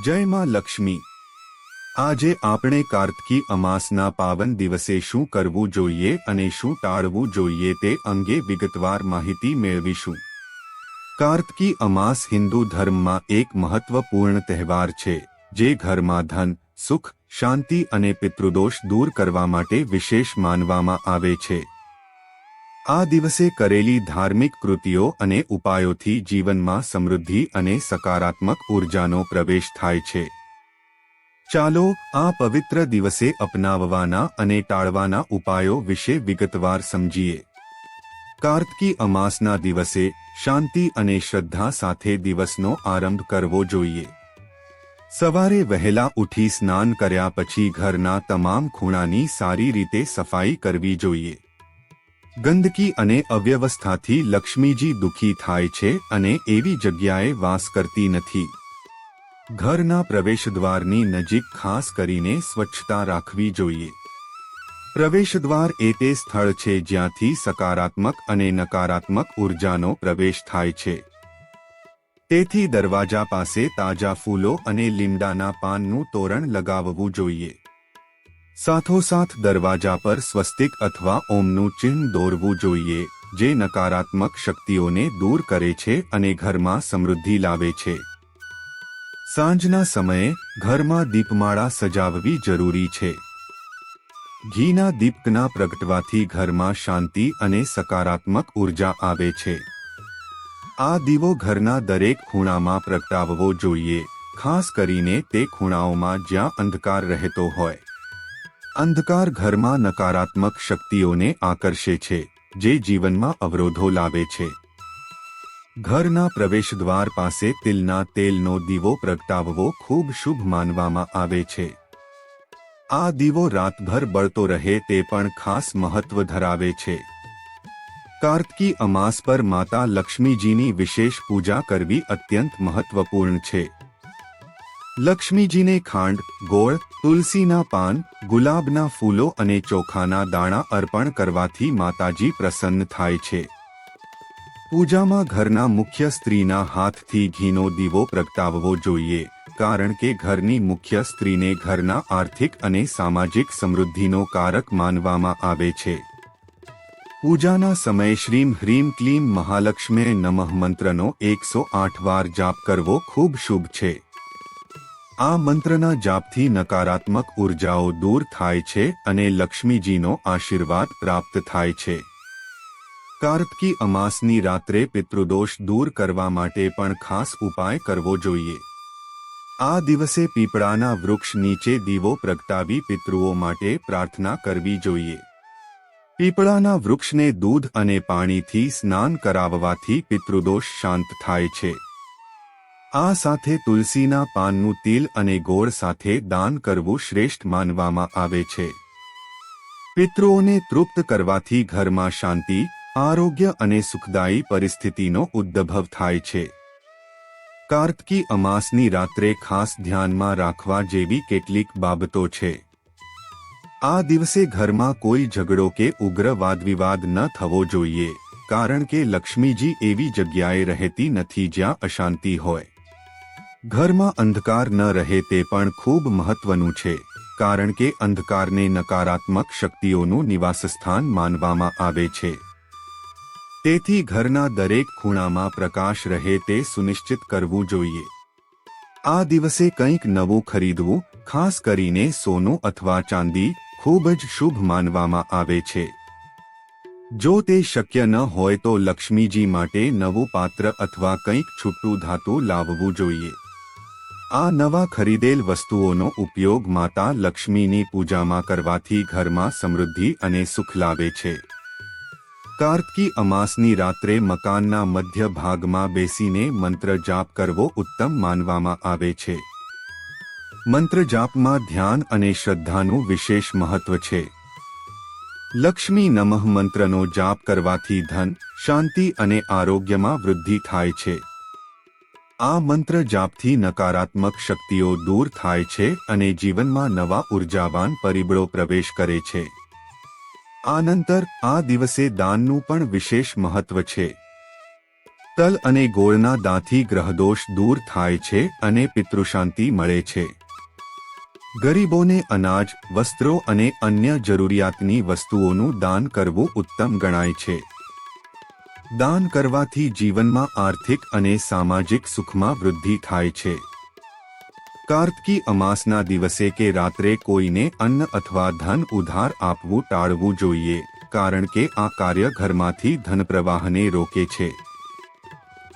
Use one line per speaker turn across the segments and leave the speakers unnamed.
જય માં લક્ષ્મી. આજે આપણે કાર્તકી અમાસના પાવન દિવસે શું કરવું જોઈએ અને શું ટાળવું જોઈએ તે અંગે વિગતવાર માહિતી મેળવીશું. કાર્તકી અમાસ હિન્દુ ધર્મમાં એક મહત્વપૂર્ણ તહેવાર છે, જે ઘરમાં ધન, સુખ, શાંતિ અને પિતૃદોષ દૂર કરવા માટે વિશેષ માનવામાં આવે છે. આ દિવસે કરેલી ધાર્મિક કૃતિઓ અને ઉપાયોથી જીવનમાં સમૃદ્ધિ અને સકારાત્મક ઉર્જાનો પ્રવેશ થાય છે. ચાલો આ પવિત્ર દિવસે અપનાવવાના અને ટાળવાના ઉપાયો વિશે વિગતવાર સમજીએ. કાર્તકી અમાસના દિવસે શાંતિ અને શ્રદ્ધા સાથે દિવસનો આરંભ કરવો જોઈએ. સવારે વહેલા ઉઠી સ્નાન કર્યા પછી ઘરના તમામ ખૂણાની સારી રીતે સફાઈ કરવી જોઈએ. ગંદકી અને અવ્યવસ્થાથી લક્ષ્મીજી દુઃખી થાય છે અને એવી જગ્યાએ વાસ કરતી નથી. ઘરના પ્રવેશદ્વારની નજીક ખાસ કરીને સ્વચ્છતા રાખવી જોઈએ. પ્રવેશદ્વાર એ તે સ્થળ છે જ્યાંથી સકારાત્મક અને નકારાત્મક ઉર્જાનો પ્રવેશ થાય છે. તેથી દરવાજા પાસે તાજા ફૂલો અને લીમડાના પાનનું તોરણ લગાવવું જોઈએ. સાથોસાથ દરવાજા પર સ્વસ્તિક અથવા ઓમનું ચિહ્ન દોરવું જોઈએ, જે નકારાત્મક શક્તિઓને દૂર કરે છે અને ઘરમાં સમૃદ્ધિ લાવે છે. સાંજના સમયે ઘરમાં દીપમાળા સજાવવી જરૂરી છે. ઘીના દીપકના પ્રગટવાથી ઘરમાં શાંતિ અને સકારાત્મક ઊર્જા આવે છે. આ દીવો ઘરના દરેક ખૂણામાં પ્રગટાવવો જોઈએ, ખાસ કરીને તે ખૂણાઓમાં જ્યાં અંધકાર રહેતો હોય. અંધકાર ઘરમાં નકારાત્મક શક્તિઓને આકર્ષે છે, જે જીવનમાં અવરોધો લાવે છે. ઘરના પ્રવેશદ્વાર પાસે તિલના તેલનો દીવો પ્રગટાવવો ખૂબ શુભ માનવામાં આવે છે. આ દીવો રાતભર બળતો રહે તે પણ ખાસ મહત્વ ધરાવે છે. કાર્તકી અમાસ પર માતા લક્ષ્મીજીની વિશેષ પૂજા કરવી અત્યંત મહત્વપૂર્ણ છે. લક્ષ્મીજીને ખાંડ, ગોળ, તુલસીના પાન, ગુલાબના ફૂલો અને ચોખાના દાણા અર્પણ કરવાથી માતાજી પ્રસન્ન થાય છે. પૂજામાં ઘરના મુખ્ય સ્ત્રીના હાથથી ઘીનો દીવો પ્રગટાવવો જોઈએ, કારણ કે ઘરની મુખ્ય સ્ત્રીને ઘરના આર્થિક અને સામાજિક સમૃદ્ધિનો કારક માનવામાં આવે છે. પૂજાના સમયે શ્રીમ હ્રીમ ક્લીમ મહાલક્ષ્મી નમઃ મંત્રનો એકસો આઠ વાર જાપ કરવો ખૂબ શુભ છે. આ મંત્રના જાપથી નકારાત્મક ઉર્જાઓ દૂર થાય છે અને લક્ષ્મીજીનો આશીર્વાદ પ્રાપ્ત થાય છે. કાર્તકી અમાસની રાત્રે પિતૃદોષ દૂર કરવા માટે પણ ખાસ ઉપાય કરવો જોઈએ. આ દિવસે પીપળાના વૃક્ષ નીચે દીવો પ્રગટાવી પિતૃઓ માટે પ્રાર્થના કરવી જોઈએ. પીપળાના વૃક્ષને દૂધ અને પાણીથી સ્નાન કરાવવાથી પિતૃદોષ શાંત થાય છે. આ સાથે તુલસીના પાનનું તિલ અને ગોળ સાથે દાન કરવું શ્રેષ્ઠ માનવામાં આવે છે. પિતૃઓને તૃપ્ત કરવાથી ઘરમાં શાંતિ, આરોગ્ય અને સુખદાયી પરિસ્થિતિનો ઉદ્ભવ થાય છે. કાર્તકી અમાસની રાત્રે ખાસ ધ્યાનમાં રાખવા જેવી કેટલીક બાબતો છે. આ દિવસે ઘરમાં કોઈ ઝઘડો કે ઉગ્ર વાદવિવાદ ન થવો જોઈએ, કારણ કે લક્ષ્મીજી એવી જગ્યાએ રહેતી નથી જ્યાં અશાંતિ હોય. ઘરમાં અંધકાર ન રહે તે પણ ખૂબ મહત્વનું છે, કારણ કે અંધકારને નકારાત્મક શક્તિઓનું નિવાસસ્થાન માનવામાં આવે છે. તેથી ઘરના દરેક ખૂણામાં પ્રકાશ રહે તે સુનિશ્ચિત કરવું જોઈએ. આ દિવસે કંઈક નવું ખરીદવું, ખાસ કરીને સોનું અથવા ચાંદી, ખૂબ જ શુભ માનવામાં આવે છે. જો તે શક્ય ન હોય તો લક્ષ્મીજી માટે નવું પાત્ર અથવા કંઈક છૂટું ધાતુ લાવવું જોઈએ. આ નવા ખરીદેલ વસ્તુઓનો ઉપયોગ માતા લક્ષ્મીની પૂજામાં કરવાથી ઘરમાં સમૃદ્ધિ અને સુખ લાવે છે. કાર્તકી અમાસની રાત્રે મકાનના મધ્ય ભાગમાં બેસીને મંત્ર જાપ કરવો ઉત્તમ માનવામાં આવે છે. મંત્ર જાપમાં ધ્યાન અને શ્રદ્ધાનું વિશેષ મહત્વ છે. લક્ષ્મી નમઃ મંત્રનો જાપ કરવાથી ધન, શાંતિ અને આરોગ્યમાં વૃદ્ધિ થાય છે. આ મંત્ર જાપથી નકારાત્મક શક્તિઓ દૂર થાય છે અને જીવનમાં નવા ઉર્જાવાન પરિબળો પ્રવેશ કરે છે. આનંતર, આ દિવસે દાનનું પણ વિશેષ મહત્વ છે. તલ અને ગોળના દાંથી ગ્રહદોષ દૂર થાય છે અને પિતૃશાંતિ મળે છે. ગરીબોને અનાજ, વસ્ત્રો અને અન્ય જરૂરિયાતની વસ્તુઓનું દાન કરવું ઉત્તમ ગણાય છે. દાન કરવાથી જીવનમાં આર્થિક અને સામાજિક સુખમાં વૃદ્ધિ થાય છે. કાર્તકી અમાસના દિવસે કે રાત્રે કોઈને અન્ન અથવા ધન ઉધાર આપવું ટાળવું જોઈએ, કારણ કે આ કાર્ય ઘરમાંથી ધન પ્રવાહને રોકે છે.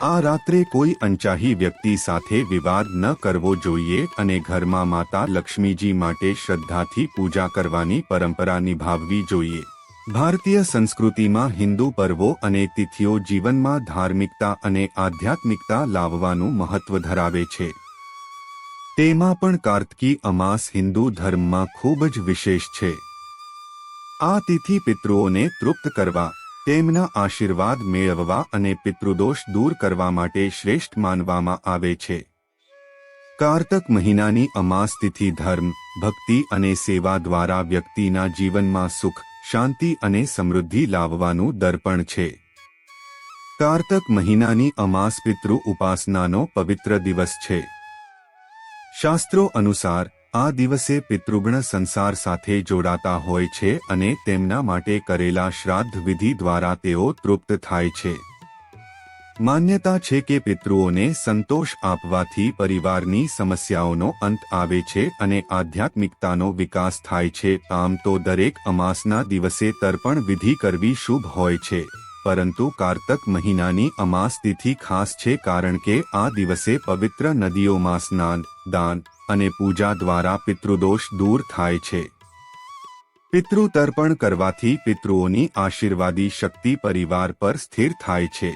આ રાત્રે કોઈ અનચાહી વ્યક્તિ સાથે વિવાદ ન કરવો જોઈએ અને ઘરમાં માતા લક્ષ્મીજી માટે શ્રદ્ધાથી પૂજા કરવાની પરંપરા નિભાવવી જોઈએ. ભારતીય સંસ્કૃતિમાં હિન્દુ પર્વો અને તિથિઓ જીવનમાં ધાર્મિકતા અને આધ્યાત્મિકતા લાવવાનું મહત્વ ધરાવે છે. તેમાં પણ કાર્તકી અમાસ હિન્દુ ધર્મમાં ખૂબ જ વિશેષ છે. આ તિથિ પિતૃઓને તૃપ્ત કરવા, તેમના આશીર્વાદ મેળવવા અને પિતૃદોષ દૂર કરવા માટે શ્રેષ્ઠ માનવામાં આવે છે. કારતક મહિનાની અમાસ તિથિ ધર્મ, ભક્તિ અને સેવા દ્વારા વ્યક્તિના જીવનમાં સુખ શાંતિ અને સમૃદ્ધિ લાવવાનું દર્પણ છે. કારતક મહિનાની અમાસ પિતૃ ઉપાસનાનો પવિત્ર દિવસ છે. શાસ્ત્રો અનુસાર, આ દિવસે પિતૃગણ સંસાર સાથે જોડાતા હોય છે અને તેમના માટે કરેલા શ્રાદ્ધ વિધિ દ્વારા તેઓ તૃપ્ત થાય છે. માન્યતા છે કે પિતૃઓને સંતોષ આપવાથી પરિવારની સમસ્યાઓનો અંત આવે છે અને આધ્યાત્મિકતાનો વિકાસ થાય છે. આમ તો દરેક અમાસના દિવસે તર્પણ વિધિ કરવી શુભ હોય છે. પરંતુ કારતક મહિનાની અમાસ તિથિ ખાસ છે કારણ કે આ દિવસે પવિત્ર નદીઓમાં સ્નાન, દાન અને પૂજા દ્વારા પિતૃદોષ દૂર થાય છે. પિતૃ તર્પણ કરવાથી પિતૃઓની આશીર્વાદી શક્તિ પરિવાર પર સ્થિર થાય છે.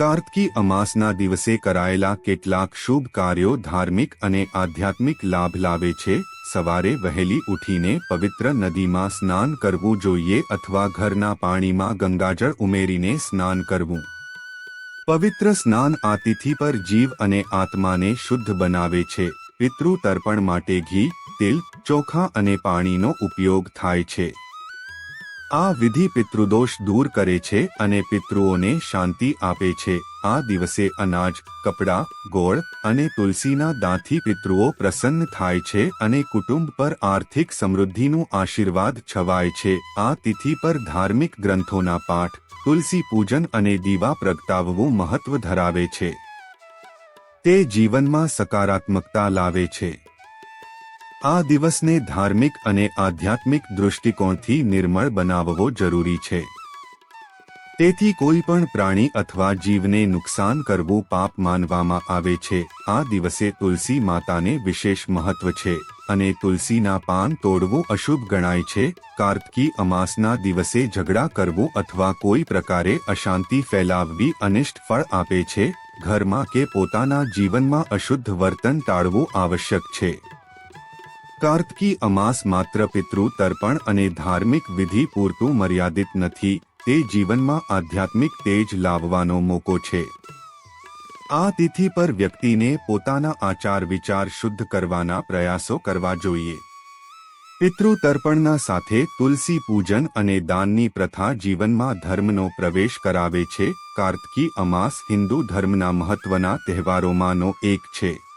કાર્તકી અમાસના દિવસે કરાયેલા કેટલાક શુભ કાર્યો ધાર્મિક અને આધ્યાત્મિક લાભ લાવે છે. સવારે વહેલી ઉઠીને પવિત્ર નદીમાં સ્નાન કરવું જોઈએ અથવા ઘરના પાણીમાં ગંગાજળ ઉમેરીને સ્નાન કરવું. પવિત્ર સ્નાન આ તિથિ પર જીવ અને આત્માને શુદ્ધ બનાવે છે. પિતૃ તર્પણ માટે ઘી, તેલ, ચોખા અને પાણીનો ઉપયોગ થાય છે. આ વિધિ પિતૃદોષ દૂર કરે છે અને પિતૃઓને શાંતિ આપે છે. આ દિવસે અનાજ, કપડાં, ગોળ અને તુલસીના દાંથી પિતૃઓ પ્રસન્ન થાય છે અને કુટુંબ પર આર્થિક સમૃદ્ધિનું આશીર્વાદ છવાય છે. આ તિથિ પર ધાર્મિક ગ્રંથોના પાઠ, તુલસી પૂજન અને દીવા પ્રગટાવવું મહત્વ ધરાવે છે. તે જીવનમાં સકારાત્મકતા લાવે છે. આ દિવસને ધાર્મિક અને આધ્યાત્મિક દૃષ્ટિકોણથી નિર્મળ બનાવવો જરૂરી છે. તેથી કોઈ પણ પ્રાણી અથવા જીવને નુકસાન કરવું પાપ માનવામાં આવે છે. આ દિવસે તુલસી માતાને વિશેષ મહત્વ છે અને તુલસીના પાન તોડવું અશુભ ગણાય છે. કાર્તકી અમાસના દિવસે ઝઘડા કરવું અથવા કોઈ પ્રકારે અશાંતિ ફેલાવવી અનિષ્ટ ફળ આપે છે. ઘરમાં કે પોતાના જીવનમાં અશુદ્ધ વર્તન ટાળવું આવશ્યક છે. કાર્તકી અમાસ માત્ર પિતૃ તર્પણ અને ધાર્મિક વિધિ પૂરતું મર્યાદિત નથી, તે જીવનમાં આધ્યાત્મિક તેજ લાવવાનો મોકો છે. આ તિથિ પર વ્યક્તિને પોતાના આચાર વિચાર શુદ્ધ કરવાના પ્રયાસો કરવા જોઈએ. પિતૃ તર્પણના સાથે તુલસી પૂજન અને દાનની પ્રથા જીવનમાં ધર્મનો પ્રવેશ કરાવે છે. કાર્તકી અમાસ હિન્દુ ધર્મના મહત્વના તહેવારોમાંનો એક છે.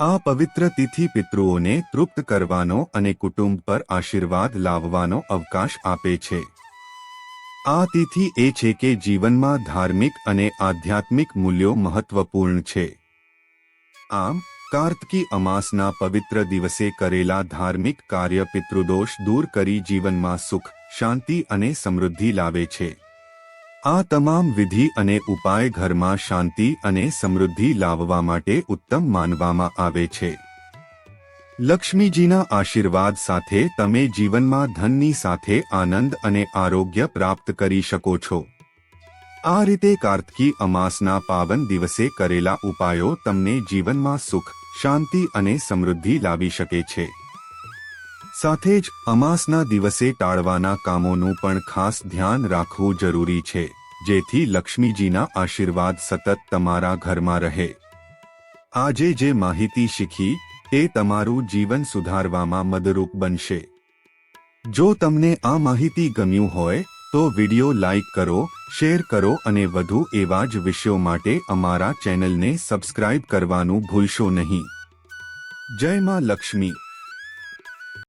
આ પવિત્ર તિથિ પિતૃઓને તૃપ્ત કરવાનો અને કુટુંબ પર આશીર્વાદ લાવવાનો અવકાશ આપે છે. આ તિથિ એ છે કે જીવનમાં ધાર્મિક અને આધ્યાત્મિક મૂલ્યો મહત્વપૂર્ણ છે. આમ, કાર્તકી અમાસના પવિત્ર દિવસે કરેલા ધાર્મિક કાર્ય પિતૃદોષ દૂર કરી જીવનમાં સુખ, શાંતિ અને સમૃદ્ધિ લાવે છે. આ તમામ વિધિ અને ઉપાય ઘરમાં શાંતિ અને સમૃદ્ધિ લાવવા માટે ઉત્તમ માનવામાં આવે છે. લક્ષ્મીજીના આશીર્વાદ સાથે તમે જીવનમાં ધનની સાથે આનંદ અને આરોગ્ય પ્રાપ્ત કરી શકો છો. આ રીતે કાર્તકી અમાસના પાવન દિવસે કરેલા ઉપાયો તમને જીવનમાં સુખ, શાંતિ અને સમૃદ્ધિ લાવી શકે છે. સાથે જ અમાસના દિવસે ટાળવાના કામોનું પણ ખાસ ધ્યાન રાખવું જરૂરી છે, જેથી લક્ષ્મીજીના આશીર્વાદ સતત તમારા ઘરમાં રહે. આજે જે માહિતી શીખી તે તમારું જીવન સુધારવામાં મદરૂપ બનશે. જો તમને આ માહિતી ગમ્યું હોય, તો વિડિયો લાઇક કરો, શેર કરો અને વધુ એવા જ વિષયો માટે અમારા ચેનલને સબસ્ક્રાઇબ કરવાનું ભૂલશો નહીં. જય માં લક્ષ્મી.